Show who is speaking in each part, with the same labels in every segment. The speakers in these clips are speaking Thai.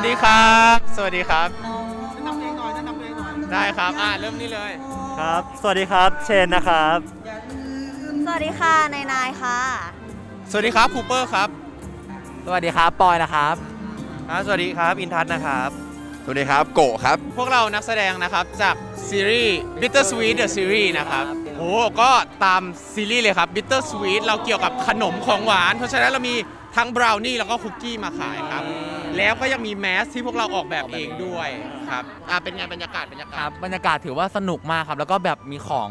Speaker 1: วัสดีครับ สวัสดีครับ
Speaker 2: แนะนำเพลงหน่อยแนะนำเพลงหน่อย
Speaker 1: ได้ครับ อ่าเริ่มนี่เลย
Speaker 3: ครับ สวัสดีครับ เชนนะครับ
Speaker 4: สวัสดีค่ะ นายนายค่ะ
Speaker 1: สวัสดีครับคูเปอร์ครับ
Speaker 3: สวัสดีครับ ปอยนะครับ
Speaker 1: สวัสดีครับ อินทัศนะครับ
Speaker 5: สวัสดีครับ โกะครับ
Speaker 1: พวกเรานักแสดงนะครับ จากซีรีส์ Bitter Sweet The Series นะครับโอ้ก็ตามซีรีส์เลยครับ Bitter Sweet เราเกี่ยวกับขนมของหวาน เพราะฉะนั้นเรามี ทั้งบราวนี่แล้วก็คุกกี้มาขายครับ แล้วก็ยังมีแมสที่พวกเราออกแบบเองด้วยครับอ่าเป็นไงบรรยากาศบรรยากา
Speaker 6: ครั
Speaker 1: ศ
Speaker 6: บบรรยากาศถือว่าสนุกมากครับ แล้วก็แบบมีของ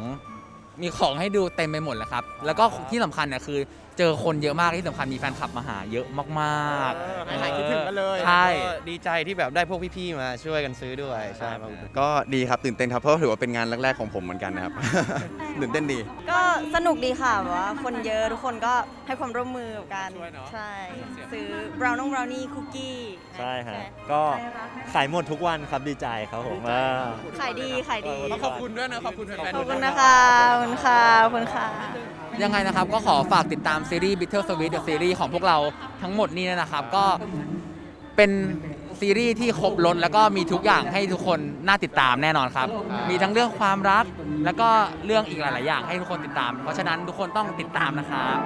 Speaker 6: มีของให้ดูเต็มไปหมดเลยครับ แล้วก็ที่สำคัญเนี่ยคือ เจอคนเยอะมากที่สำคัญมีแฟนคลับมาหาเยอะมากๆ
Speaker 1: ให้หายคิดถึงกันเลย
Speaker 6: ใช่
Speaker 5: ก็ดีใจที่แบบได้พวกพี่ๆมาช่วยกันซื้อด้วยใช่ครับก็ดีครับตื่นเต้นครับ เพราะถือว่าเป็นงานแรก ๆ ของผมเหมือนกันนะครับ ตื่นเต้นดี
Speaker 4: ก็สนุกดีค่ะแบบว่าคนเยอะทุกคนก็ให้ความร่วมมือกัน
Speaker 1: ช่วยเนอะ
Speaker 4: ใช่ ซื้อบราวน์บราวนี่คุกกี้
Speaker 3: ใช่ฮะ ก็ขายหมดทุกวันครับดีใจครับผมว่า
Speaker 4: ขายดีขายดี
Speaker 1: ต้องขอบคุณด้วยนะ ขอบคุณแฟนๆ
Speaker 4: ขอบคุณ
Speaker 1: ด้วย
Speaker 4: นะคะขอบคุณค่ะขอบคุณค่ะ
Speaker 6: ยังไงนะครับก็ขอฝากติดตามซีรีส์ Bitter Sweet The Series ของพวกเราทั้งหมดนี้นะครับ ก็เป็นซีรีส์ที่ครบล้นแล้วก็มีทุกอย่างให้ทุกคนน่าติดตามแน่นอนครับ มีทั้งเรื่องความรัก แล้วก็เรื่องอีกหลาย ๆ อย่างให้ทุกคนติดตาม เพราะฉะนั้นทุกคนต้องติดตามนะครับ